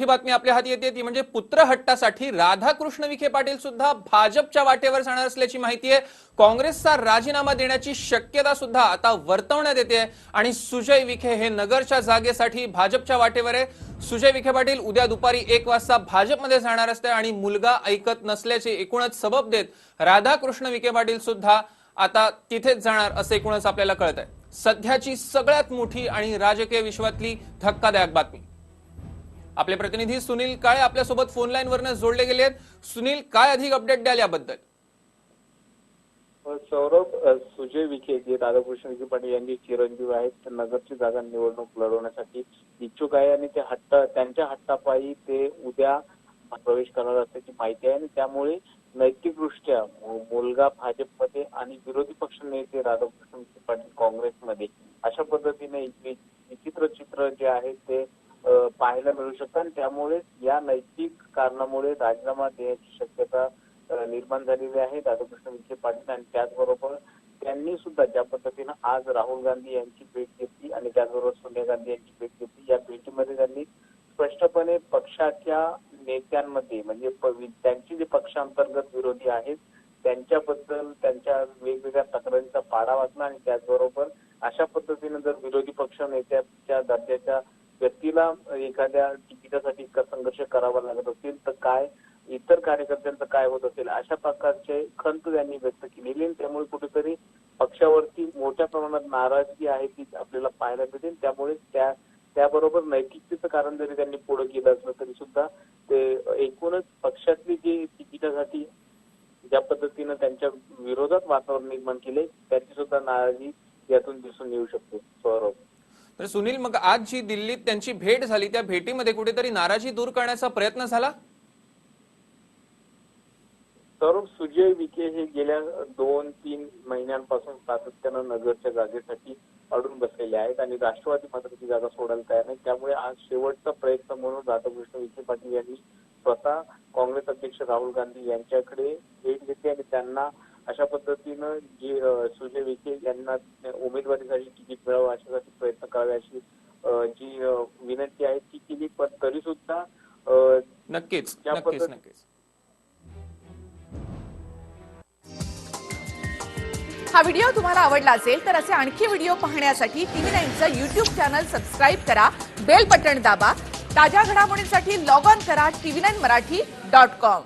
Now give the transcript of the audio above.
ही बातमी आपल्या हाती येते ती म्हणजे पुत्र हट्टासाठी राधाकृष्ण विखे पाटील सुद्धा भाजपच्या वाटेवर जाणार असल्याची माहिती आहे. काँग्रेसचा राजीनामा देण्याची शक्यता सुद्धा आता वर्तवण्यात येते आणि सुजय विखे हे नगरच्या जागेसाठी भाजपच्या वाटेवर आहे. सुजय विखे पाटील उद्या दुपारी एक वाजता भाजपमध्ये जाणार असते आणि मुलगा ऐकत नसल्याचे एकूणच सबब देत राधाकृष्ण विखे पाटील सुद्धा आता तिथेच जाणार असं एकूणच आपल्याला कळत आहे सध्याची सगळ्यात मोठी आणि राजकीय विश्वातली धक्कादायक बातमी. आपले प्रतिनिधी सुनील काळे आपल्यासोबत फोन लाईन वरनं जोडले गेले आहेत. सुनील काय अधिक अपडेट द्याल याबद्दल? सौरभ सुजय विखे जे राधाकृष्ण विखे पाटील यांचे चिरंजीव आहेत नगरची जागा निवडणूक लढवण्यासाठी इच्छुक आहे आणि ते हट्ट त्यांच्या हट्टापायी ते उद्या प्रवेश करणार असल्याची माहिती आहे. आणि त्यामुळे नैतिकदृष्ट्या मुलगा भाजपमध्ये आणि विरोधी पक्ष नेते राधाकृष्ण विखे पाटील काँग्रेसमध्ये अशा पद्धतीने एक वि- विचित्र चित्र जे आहे ते अ, पाहायला मिळू शकतं आणि त्यामुळे या नैतिक कारणामुळे राजीनामा देण्याची शक्यता निर्माण झालेली आहे. राधाकृष्ण विखे पाटील आणि त्याचबरोबर त्यांनी सुद्धा ज्या पद्धतीनं आज राहुल गांधी यांची भेट घेतली आणि त्याचबरोबर सोनिया गांधी यांची भेट घेतली या भेटीमध्ये त्यांनी स्पष्टपणे पक्षाच्या नेत्यांमध्ये म्हणजे त्यांची त्यांचे जे पक्षांतर्गत विरोधी आहेत त्यांच्याबद्दल त्यांच्या वेगवेगळ्या तक्रारींचा पाडा वाचला आणि त्याचबरोबर अशा पद्धतीने जर विरोधी पक्ष नेत्याच्या दर्जाच्या व्यक्तीला एखाद्या तिकिटासाठी इतका संघर्ष करावा लागत असेल तर काय इतर कार्यकर्त्यांचं काय होत असेल अशा प्रकारचे खंत त्यांनी व्यक्त केलेली आणि त्यामुळे कुठेतरी पक्षावरती मोठ्या प्रमाणात नाराजगी आहे ती आपल्याला पाहायला मिळते. त्यामुळे त्या त्याबरोबर नैतिकतेचं कारण जरी त्यांनी पुढे केलं असलं तरी सुद्धा ते एकूणच पक्षातली जी तिकिटासाठी ज्या पद्धतीनं त्यांच्या विरोधात वातावरण निर्माण केले त्याची सुद्धा नाराजी यातून दिसून येऊ शकते. सौरभ. तर सुनील मग आज जी दिल्लीत त्यांची भेट झाली त्या भेटीमध्ये कुठेतरी नाराजी दूर करण्याचा प्रयत्न झाला? तर सुजय विखे हे गेल्या दोन तीन महिन्यांपासून सातत्यानं नगरच्या जागेसाठी अडून बसलेले आहेत आणि राष्ट्रवादी मात्र ती जागा सोडायला तयार नाही त्यामुळे आज शेवटचा प्रयत्न म्हणून राधाकृष्ण विखे पाटील यांनी स्वतः काँग्रेस अध्यक्ष राहुल गांधी यांच्याकडे भेट घेतली आणि त्यांना अशा पद्धतीनं जी सुजय विखे यांना उमेदवारीसाठी तिकीट मिळावं अशासाठी प्रयत्न करावे अशी जी विनंती आहे ती केली. पण तरी सुद्धा नक्कीच नक्कीच हा व्हिडिओ तुम्हाला आवडला असेल तर असे आणखी व्हिडिओ पाहण्यासाठी टीव्ही नाईनचं युट्यूब चॅनल सबस्क्राईब करा बेल बटण दाबा ताज्या घडामोडींसाठी लॉग ऑन करा TV nine Marathi dot com.